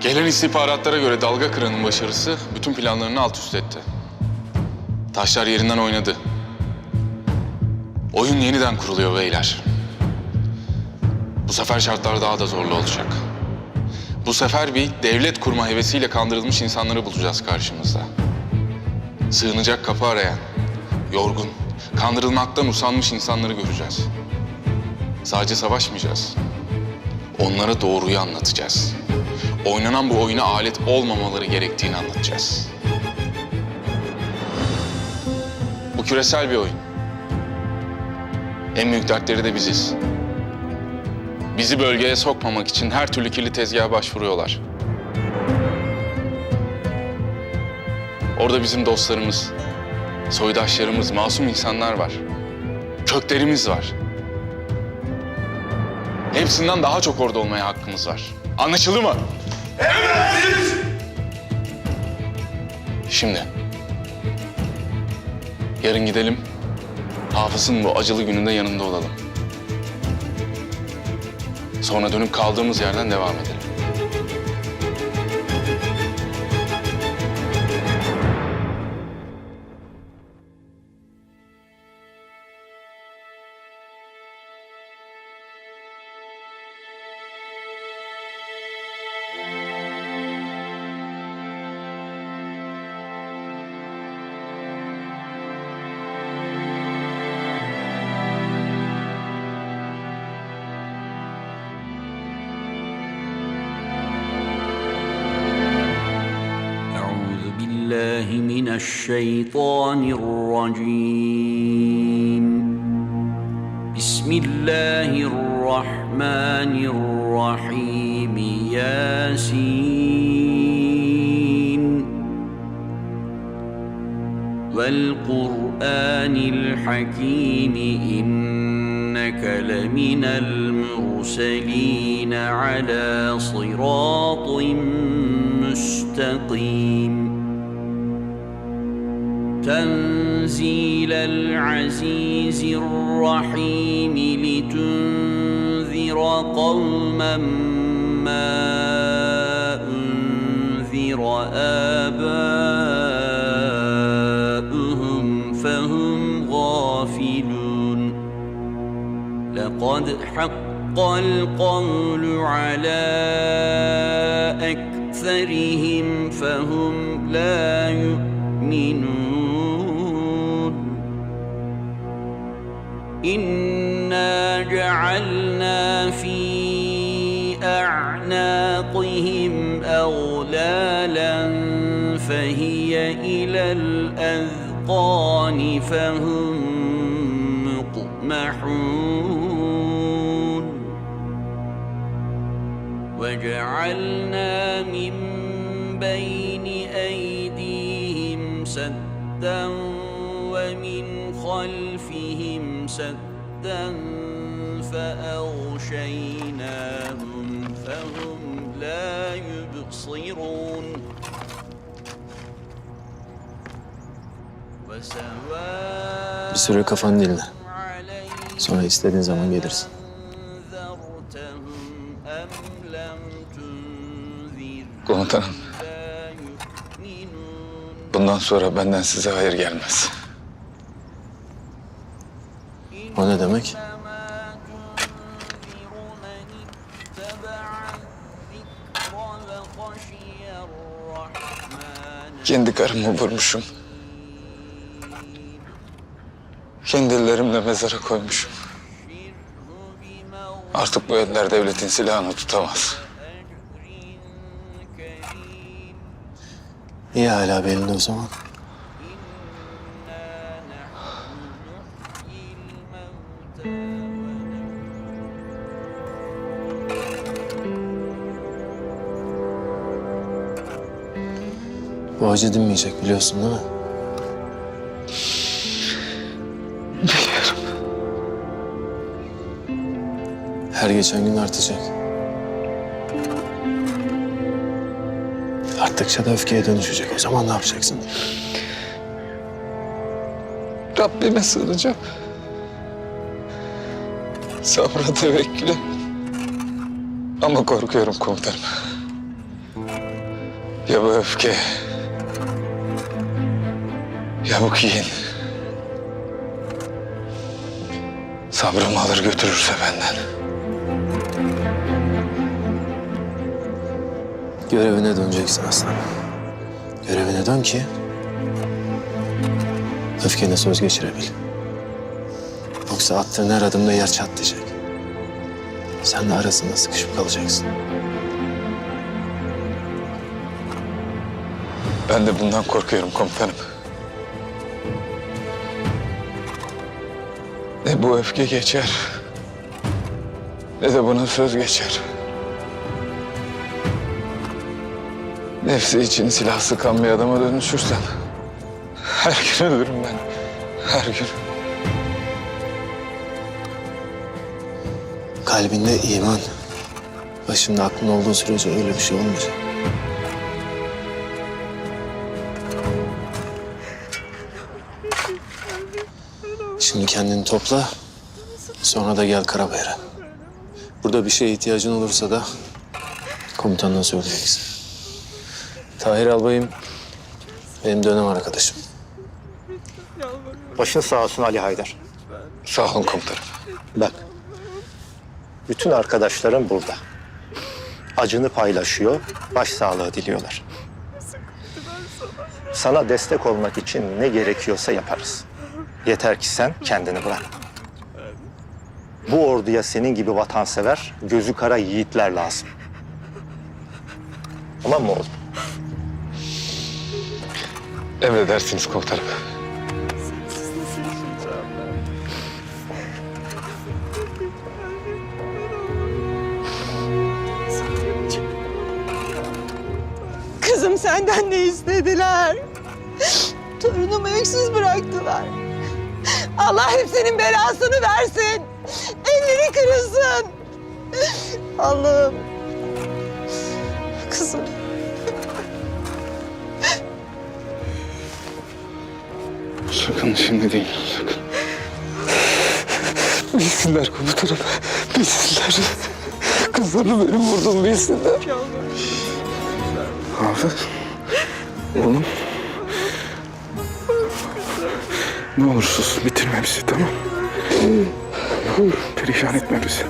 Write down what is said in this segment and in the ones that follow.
Gelen istihbaratlara göre dalga kıranın başarısı bütün planlarını alt üst etti. Taşlar yerinden oynadı. Oyun yeniden kuruluyor beyler. Bu sefer şartlar daha da zorlu olacak. Bu sefer bir devlet kurma hevesiyle kandırılmış insanları bulacağız karşımızda. Sığınacak kapı arayan, yorgun, kandırılmaktan usanmış insanları göreceğiz. Sadece savaşmayacağız. Onlara doğruyu anlatacağız. Oynanan bu oyuna alet olmamaları gerektiğini anlatacağız. Bu küresel bir oyun. En büyük dertleri de biziz. Bizi bölgeye sokmamak için her türlü kirli tezgaha başvuruyorlar. Orada bizim dostlarımız, soydaşlarımız, masum insanlar var. Köklerimiz var. Hepsinden daha çok orada olmaya hakkımız var. Anlaşıldı mı? Evet! Şimdi. Yarın gidelim. Hafız'ın bu acılı gününde yanında olalım. Sonra dönüp kaldığımız yerden devam edelim. الشيطان الرجيم. بسم الله الرحمن الرحيم. ياسين. والقرآن الحكيم إنك لمن المرسلين على صراط تنزيل العزيز الرحيم لتنذر قوما ما أنذر آباؤهم فهم غافلون. لقد حق القول على أكثرهم فهم لا يؤمنون. الأذقان فهم مقمحون وجعلنا من بين أيديهم سدا ومن خلفهم سدا فأغشيناهم فهم لا يبصرون. Bir süre kafan dinle. Sonra istediğin zaman gelirsin. Komutanım. Bundan sonra benden size hayır gelmez. O ne demek? Kendi karımı vurmuşum. Kendi ellerimle mezara koymuşum. Artık bu eller devletin silahını tutamaz. İyi hala belli o zaman. Bu acı dinmeyecek biliyorsun değil mi? Her geçen gün artacak. Arttıkça da öfkeye dönüşecek. O zaman ne yapacaksın? Rabbime sığınacağım. Sabra tevekküle. Ama korkuyorum komutanım. Ya bu öfke. Ya bu kin. Sabrımı alır götürürse benden. Görevine döneceksin aslanım. Görevine dön ki öfkene söz geçirebil. Yoksa attığın her adımda yer çatlayacak. Sen de arasında sıkışıp kalacaksın. Ben de bundan korkuyorum komutanım. Ne bu öfke geçer, ne de buna söz geçer. Nefsi için silah sıkan bir adama dönüşürsen her gün ölürüm ben. Her gün. Kalbinde iman, başında aklın olduğu sürece öyle bir şey olmayacak. Şimdi kendini topla, sonra da gel Karabayır'a. Burada bir şeye ihtiyacın olursa da komutanına söyleyeceksin. Tahir Albayım benim dönem arkadaşım. Başın sağ olsun Ali Haydar. Sağ olun komutanım. Bak. Bütün arkadaşlarım burada. Acını paylaşıyor, başsağlığı diliyorlar. Sana destek olmak için ne gerekiyorsa yaparız. Yeter ki sen kendini bırak. Bu orduya senin gibi vatansever, gözü kara yiğitler lazım. Tamam mı oğlum? Emredersiniz komutanım. Kızım senden ne istediler? Torunumu öksüz bıraktılar. Allah hepsinin belasını versin. Elleri kırılsın. Allah'ım. Kızım. Sakın şimdi değil, sakın. Bilsinler komutanım, bilsinler. Kızlarını benim vurdum bilsinler. Hafız, oğlum. Ne olur sus, bitirme bizi tamam Perişan etme bizi.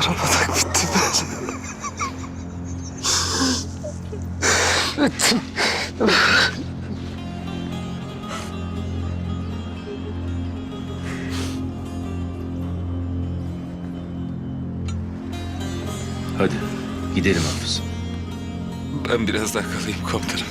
Karabatak bitti ben. Hadi gidelim Hafız. Ben biraz daha kalayım komutanım.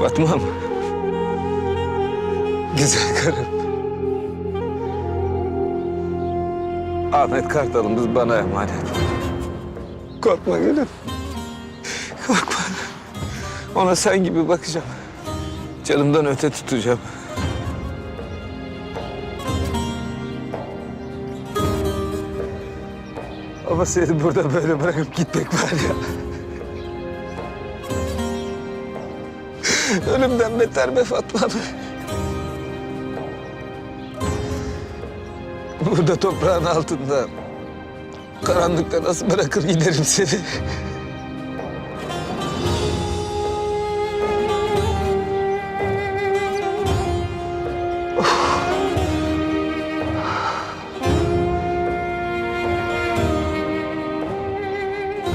Korkmam. Güzel karım. Ahmet Kartal'ımız bana emanet. Korkma gülüm. Korkma. Ona sen gibi bakacağım. Canımdan öte tutacağım. Ama seni burada böyle bırakıp gitmek var ya. Ölümden beter be Fatma Hanım. Burada toprağın altında karanlıkta nasıl bırakır giderim seni.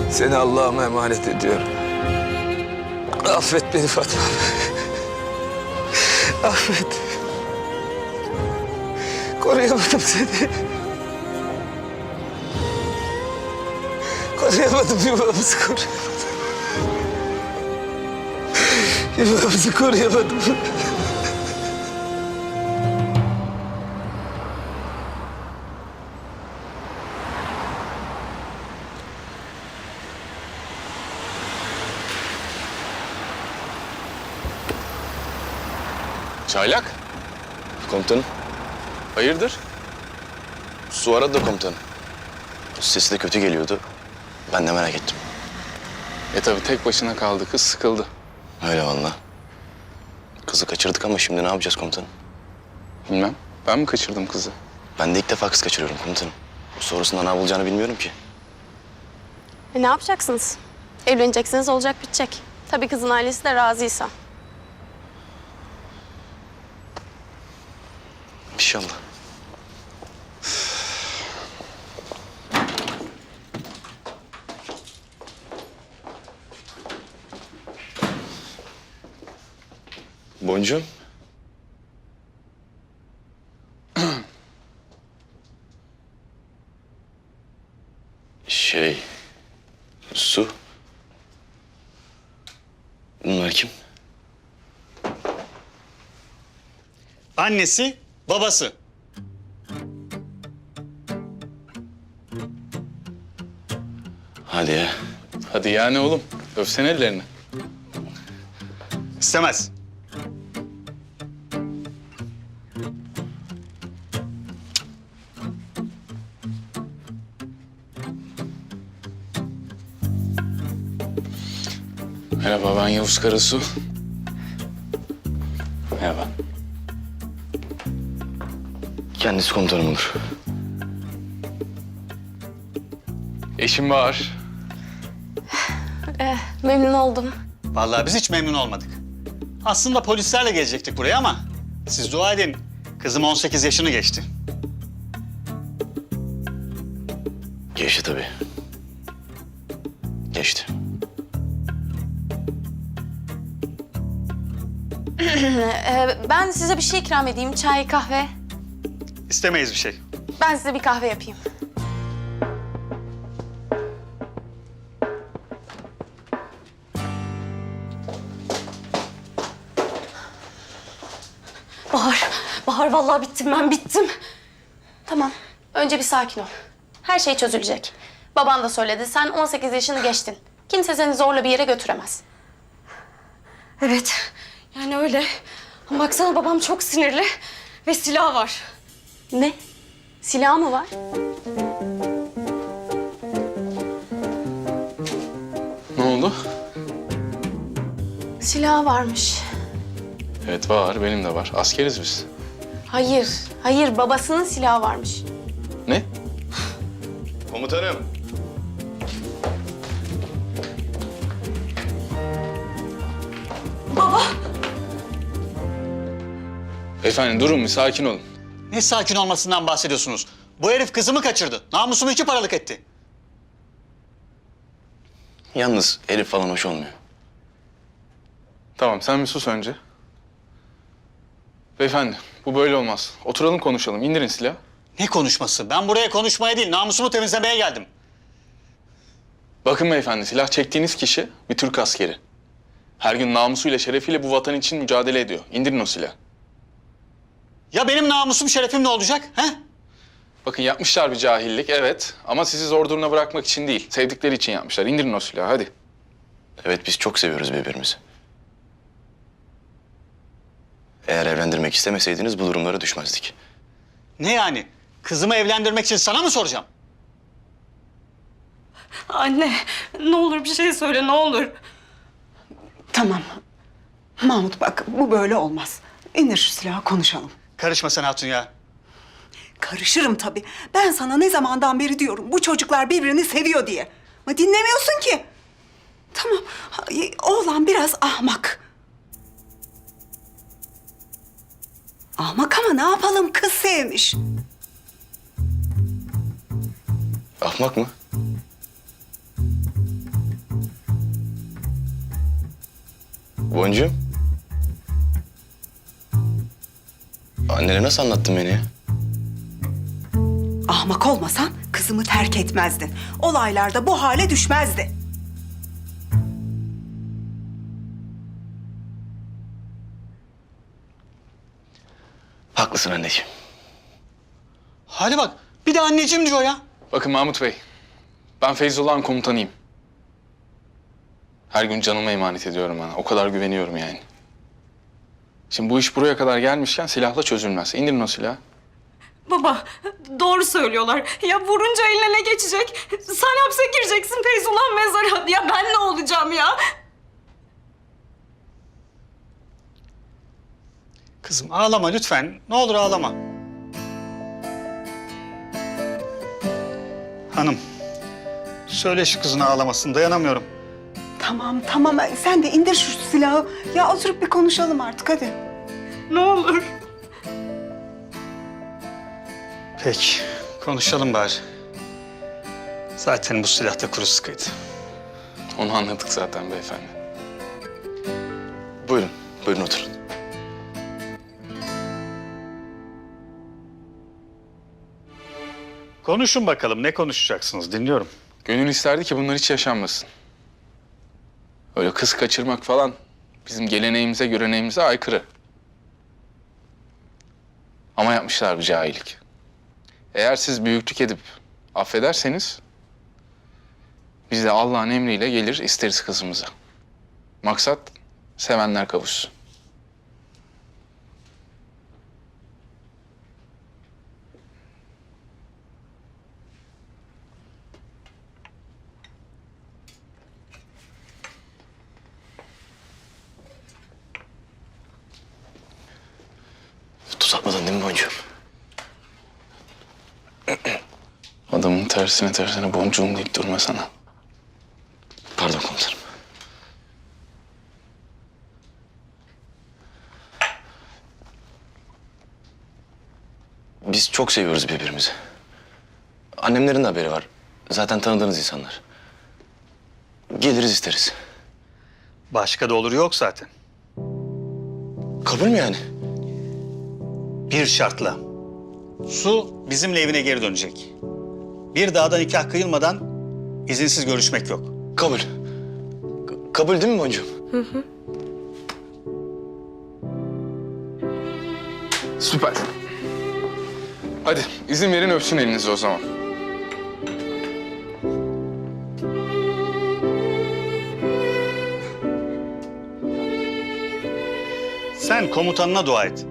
Seni Allah'ıma emanet ediyorum. Affet beni Fatma. Affet. Koruyamadım seni. Koruyamadım yuvamızı koruyamadım. Yuvamızı koruyamadım. Çaylak, Komutanım, hayırdır? su aradı da komutanım. Sesi de kötü geliyordu. Ben de merak ettim. E tabii tek başına kaldı kız sıkıldı. Öyle valla. Kızı kaçırdık ama şimdi ne yapacağız komutanım? Bilmem. Ben mi kaçırdım kızı? Ben de ilk defa kız kaçırıyorum komutanım. Sonrasında ne yapılacağını bilmiyorum ki. E ne yapacaksınız? Evleneceksiniz olacak bitecek. Tabii kızın ailesi de razıysa. İnşallah. Boncuğum. Şey... Su. Bunlar kim? Annesi, babası. Hadi ya. Hadi yani oğlum. Öpsene ellerini. İstemez. Merhaba ben Yavuz Karasu. Kendisi komutanım olur. Eşim var. Memnun oldum. Vallahi biz hiç memnun olmadık. Aslında polislerle gelecektik buraya ama siz dua edin. Kızım 18 yaşını geçti. Geçti tabii. Geçti. Ee, ben size bir şey ikram edeyim. Çay, kahve. İstemeyiz bir şey. Ben size bir kahve yapayım. Bahar, Bahar vallahi bittim ben bittim. Tamam, önce bir sakin ol. Her şey çözülecek. Baban da söyledi, sen 18 yaşını geçtin. Kimse seni zorla bir yere götüremez. Evet. Yani öyle. Baksana babam çok sinirli ve silah var. Ne? Silah mı var? Ne oldu? Silah varmış. Evet var, benim de var. Askeriz biz. Hayır, hayır babasının silahı varmış. Ne? Komutanım. Efendim durun bir sakin olun. Ne sakin olmasından bahsediyorsunuz? Bu herif kızımı kaçırdı. Namusumu iki paralık etti. Yalnız herif falan hoş olmuyor. Tamam sen bir sus önce. Beyefendi bu böyle olmaz. Oturalım konuşalım. İndirin silahı. Ne konuşması? Ben buraya konuşmaya değil, namusumu temizlemeye geldim. Bakın beyefendi silah çektiğiniz kişi bir Türk askeri. Her gün namusuyla, şerefiyle bu vatan için mücadele ediyor. İndirin o silahı. Ya benim namusum şerefim ne olacak? He? Bakın yapmışlar bir cahillik, evet. Ama sizi zor durumda bırakmak için değil, sevdikleri için yapmışlar. İndirin o silahı, hadi. Evet biz çok seviyoruz birbirimizi. Eğer evlendirmek istemeseydiniz bu durumlara düşmezdik. Ne yani? Kızımı evlendirmek için sana mı soracağım? Anne ne olur bir şey söyle ne olur. Tamam. Mahmut bak bu böyle olmaz. İndir şu silahı konuşalım. Karışma sen Hatun ya. Karışırım tabii. Ben sana ne zamandan beri diyorum bu çocuklar birbirini seviyor diye. Ama dinlemiyorsun ki. Tamam. Ay, Oğlan biraz ahmak. Ahmak ama ne yapalım kız sevmiş. Ahmak mı? Boncuğum. Annene nasıl anlattın beni ya? Ahmak olmasan kızımı terk etmezdin. Olaylarda bu hale düşmezdi. Haklısın anneciğim. Hadi bak bir de anneciğim diyor ya. Bakın Mahmut Bey, ben Feyzullah'ın komutanıyım. Her gün canımı emanet ediyorum bana. O kadar güveniyorum yani. Şimdi bu iş buraya kadar gelmişken silahla çözülmez. İndirin o silahı. Baba doğru söylüyorlar. Ya vurunca eline ne geçecek? Sen hapse gireceksin Feyzullah mezara. Ya ben ne olacağım ya? Kızım ağlama lütfen. Ne olur ağlama. Hanım. Söyle şu kızın ağlamasın. Dayanamıyorum. Tamam tamam sen de indir şu silahı. Ya oturup bir konuşalım artık hadi. Ne olur. Peki. Konuşalım bari. Zaten bu silahta kuru sıkıydı. Onu anladık zaten beyefendi. Buyurun, buyurun oturun. Konuşun bakalım. Ne konuşacaksınız? Dinliyorum. Gönül isterdi ki bunlar hiç yaşanmasın. Öyle kız kaçırmak falan bizim geleneğimize, göreneğimize aykırı. Ama yapmışlar bir cahillik. Eğer siz büyüklük edip affederseniz biz de Allah'ın emriyle gelir isteriz kızımızı. Maksat sevenler kavuşsun. Tuz atmadın değil mi boncuğum? Tersine tersine boncuğum deyip durma sana. Pardon komutanım. Biz çok seviyoruz birbirimizi. Annemlerin de haberi var. Zaten tanıdığınız insanlar. Geliriz isteriz. Başka da olur yok zaten. Kabul mü yani? Bir şartla. Su bizimle evine geri dönecek. Bir daha da nikah kıyılmadan izinsiz görüşmek yok. Kabul. K- kabul değil mi boncuğum? Süper. Hadi izin verin öpsün elinizi o zaman. Sen komutanına dua et.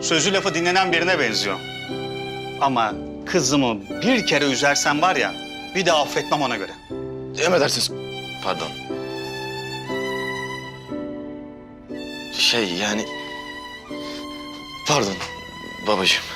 Sözü lafı dinlenen birine benziyor. Ama kızımı bir kere üzersen var ya, bir daha affetmem ona göre. Emredersiniz. Pardon. Şey yani... Pardon babacığım.